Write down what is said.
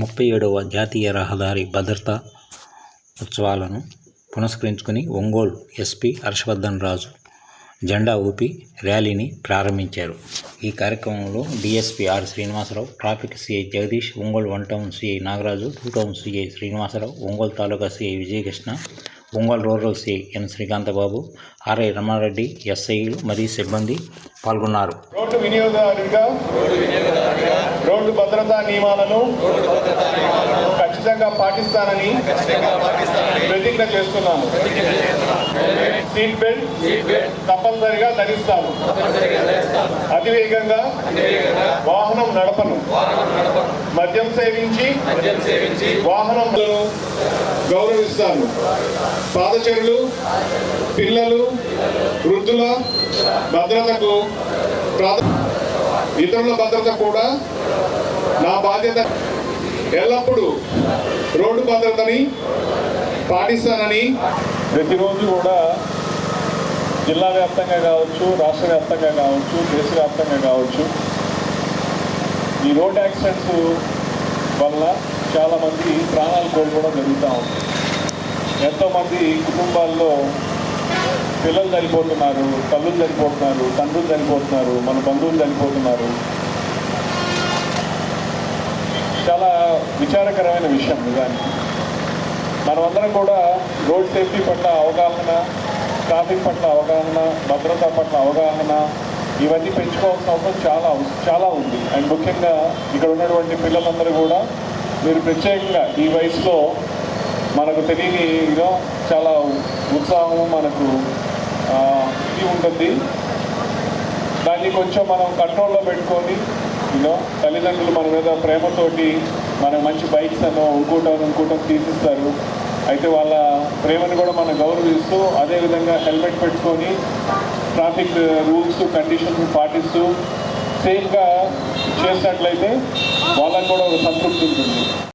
ముప్పై ఏడవ జాతీయ రహదారి భద్రతా ఉత్సవాలను పునస్కరించుకుని ఒంగోలు ఎస్పీ హర్షవర్ధన్ రాజు జెండా ఊపి ర్యాలీని ప్రారంభించారు. ఈ కార్యక్రమంలో DSP R Srinivasarao traffic CI Jagadish Ongole one town CI Nagaraju two town CI Srinivasarao Ongole taluka CI Vijayakrishna Ongole rural CI N Srikanthababu RI Ramanareddy ఎస్ఐలు మరియు సిబ్బంది పాల్గొన్నారు. రోడ్డు వినియోగదారుడిగా రోడ్డు భద్రతా నియమాలను ఖచ్చితంగా పాటిస్తానని ప్రతిజ్ఞ చేస్తున్నాను. సీట్ బెల్ట్ తప్పనిసరిగా ధరిస్తాను. అతివేగంగా వాహనం నడపను. మద్యం సేవించి వాహనంలో గౌరవిస్తాను పాదచరులు పిల్లలు వృద్ధుల భద్రతకు ఇతరుల భద్రత కూడా నా బాధ్యత. ఎల్లప్పుడూ రోడ్డు భద్రతని పాటిస్తానని ప్రతిరోజు కూడా జిల్లా వ్యాప్తంగా కావచ్చు రాష్ట్ర వ్యాప్తంగా కావచ్చు దేశవ్యాప్తంగా కావచ్చు ఈ రోడ్ యాక్సిడెంట్స్ వల్ల చాలామంది ప్రాణాలు కోల్పోవడం జరుగుతూ ఉంది. ఎంతోమంది కుటుంబాల్లో పిల్లలు చనిపోతున్నారు తల్లులు చనిపోతున్నారు తండ్రులు చనిపోతున్నారు మన బంధువులు చనిపోతున్నారు. చాలా విచారకరమైన విషయం నిజానికి. మనమందరం కూడా రోడ్ సేఫ్టీ పట్ల అవగాహన ట్రాఫిక్ పట్ల అవగాహన భద్రత పట్ల అవగాహన ఇవన్నీ పెంచుకోవాల్సిన అవసరం చాలా చాలా ఉంది. అండ్ ముఖ్యంగా ఇక్కడ ఉన్నటువంటి పిల్లలందరూ కూడా మీరు ప్రత్యేకంగా ఈ వయసులో మనకు తెలియని యూనో చాలా ఉత్సాహం మనకు ఇది ఉంటుంది. దాన్ని కొంచెం మనం కంట్రోల్లో పెట్టుకొని యూనో తల్లిదండ్రులు మన మీద ప్రేమతోటి మన మంచి బైక్స్ అనో ఇంకోటో ఇంకోటో తీసిస్తారు. అయితే వాళ్ళ ప్రేమను కూడా మనం గౌరవిస్తూ అదేవిధంగా హెల్మెట్ పెట్టుకొని ట్రాఫిక్ రూల్స్ కండిషన్స్ పాటిస్తూ సేఫ్గా చేసినట్లయితే వాళ్ళకు కూడా ఒక సంతృప్తి ఉంటుంది.